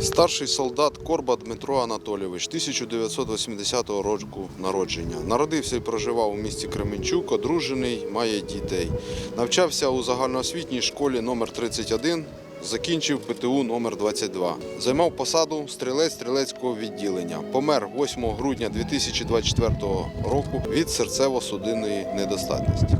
Старший солдат Корба Дмитро Анатолійович, 1980 року народження. Народився і проживав у місті Кременчук, одружений, має дітей. Навчався у загальноосвітній школі номер 31 закінчив ПТУ номер 22 Займав посаду стрілець стрілецького відділення. Помер 8 грудня 2024 року від серцево-судинної недостатності.